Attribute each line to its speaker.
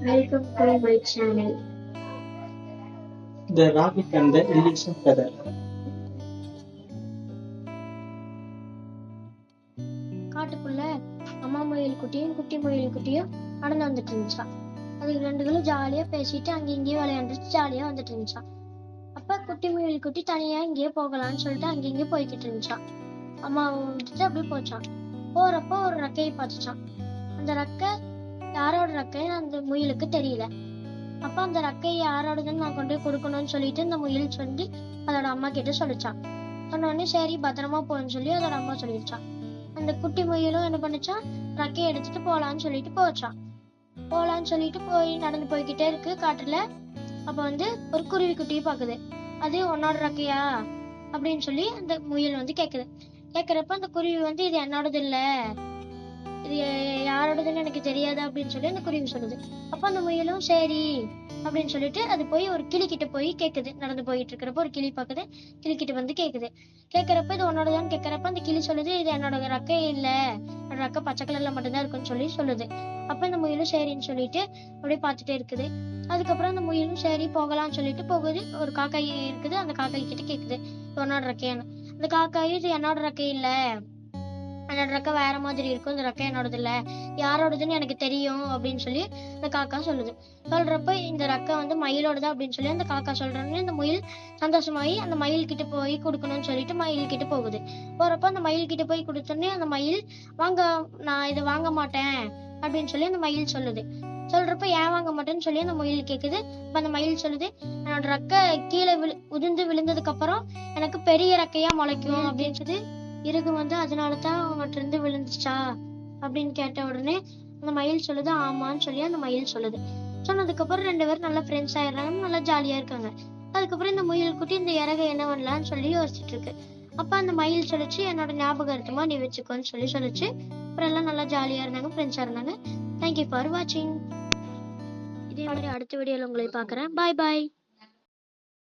Speaker 1: Welcome to my channel.
Speaker 2: The Rabbit and the Illusion Feather.
Speaker 1: காட்டுக்குள்ள அம்மா முயல் குட்டியும் குட்டி முயல் குட்டியும் நடந்து வந்துட்டு இருந்துச்சான் அதுக்கு ரெண்டுகளும் ஜாலியா பேசிட்டு அங்க விளையாண்டுட்டு ஜாலியா வந்துட்டு இருந்துச்சான் அப்ப குட்டி முயல் குட்டி தனியா இங்கேயே போகலாம்னு சொல்லிட்டு அங்க இங்கேயும் போய்கிட்டு இருந்துச்சான் அம்மாவை விட்டுட்டு அப்படியே போச்சான் போறப்போ ஒரு ரெக்கையை பார்த்துச்சான் அந்த ரெக்கை யாரோட ரக்கைன்னு அந்த முயலுக்கு தெரியல. அப்ப அந்த ரெக்கை யாரோடதுன்னு நான் கொண்டு போய் கொடுக்கணும்னு சொல்லிட்டு இந்த முயல் சொல்லி அதோட அம்மா கிட்ட சொல்லிச்சான். சொன்னோடனே சரி பத்திரமா போன்னு சொல்லி அதோட அம்மா சொல்லிடுச்சான் அந்த குட்டி முயலும் என்ன பண்ணுச்சான்? ரெக்கையை எடுத்துட்டு போலான்னு சொல்லிட்டு போச்சான். போலான்னு சொல்லிட்டு போய் நடந்து போய்கிட்டே இருக்கு காட்டுல. அப்ப வந்து ஒரு குருவி குட்டியை பாக்குது. அது உன்னோட ரக்கையா? அப்படின்னு சொல்லி அந்த முயல் வந்து கேக்குது. கேக்குறப்ப அந்த குருவி வந்து இது என்னோடது இல்ல. யாரோடதுன்னு எனக்கு தெரியாது அப்படின்னு சொல்லி அந்த குருவி சொல்லுது. அப்ப அந்த முயலும் சரி அப்படின்னு சொல்லிட்டு அது போய் ஒரு கிளி கிட்ட போய் கேக்குது. நடந்து போயிட்டு இருக்கிறப்ப ஒரு கிளி பாக்குது. கிளி கிட்ட வந்து கேக்குது. கேக்குறப்ப இது உன்னோடதான்னு கேக்குறப்ப அந்த கிளி சொல்லுது இது என்னோட ரெக்கை இல்ல. என்னோட ரெக்கை பச்சை கலர்ல மட்டும்தான் இருக்குன்னு சொல்லி சொல்லுது. அப்ப இந்த முயலும் சரின்னு சொல்லிட்டு அப்படியே பார்த்துட்டே இருக்குது. அதுக்கப்புறம் அந்த முயலும் சரி போகலாம்னு சொல்லிட்டு போகுது. ஒரு காக்காய் இருக்குது. அந்த காக்காய் கிட்ட கேக்குது. இது உன்னோட ரெக்கையான்னு. அந்த காக்காய் இது என்னோட ரக்கை இல்ல. என்னோட ரெக்கை வேற மாதிரி இருக்கும். இந்த ரெக்கை என்னோடது இல்லை யாரோடதுன்னு எனக்கு தெரியும் அப்படின்னு சொல்லி அந்த காக்கா சொல்லுது. சொல்றப்ப இந்த ரெக்கை வந்து மயிலோடது அப்படின்னு சொல்லி அந்த காக்கா சொல்றோன்னு இந்த முயல் சந்தோஷமாயி அந்த மயில் கிட்ட போய் கொடுக்கணும்னு சொல்லிட்டு மயில் கிட்ட போகுது. போறப்ப அந்த மயில் கிட்ட போய் கொடுத்தோன்னே அந்த மயில் வாங்க நான் இதை வாங்க மாட்டேன். அப்படின்னு சொல்லி அந்த மயில் சொல்லுது. சொல்றப்ப ஏன் வாங்க மாட்டேன்னு சொல்லி அந்த மயில் கேக்குது. அப்ப அந்த மயில் சொல்லுது என்னோட ரெக்கை கீழே விழு உதிர்ந்து விழுந்ததுக்கு அப்புறம் எனக்கு பெரிய ரெக்கையா முளைக்கும். அப்படின்னு சொல்லி இறகு வந்து அதனால தான் அவங்ககிட்ட இருந்து விழுந்துச்சா? அப்படின்னு கேட்ட உடனே அந்த மயில் சொல்லுது ஆமான்னு சொல்லி அந்த மயில் சொல்லுது. சொன்னதுக்கப்புறம் ரெண்டு பேரும் நல்லா ஃப்ரெண்ட்ஸ் ஆயிடுறாங்க நல்லா ஜாலியா இருக்காங்க. அதுக்கப்புறம் இந்த முயல் குட்டி இந்த இறகை என்ன பண்ணலாம்னு சொல்லி யோசிச்சுட்டு இருக்கு. அப்ப அந்த மயில் சொல்லிச்சு என்னோட ஞாபகார்த்தமா நீ வச்சுக்கோன்னு சொல்லி சொல்லிச்சு. அப்புறம் எல்லாம் நல்லா ஜாலியா இருந்தாங்க ஃப்ரெண்ட்ஸா இருந்தாங்க. தேங்க்யூ ஃபார் வாட்சிங் இதே மாதிரி அடுத்த வீடியோல உங்களை பாக்குறேன் பாய் பாய்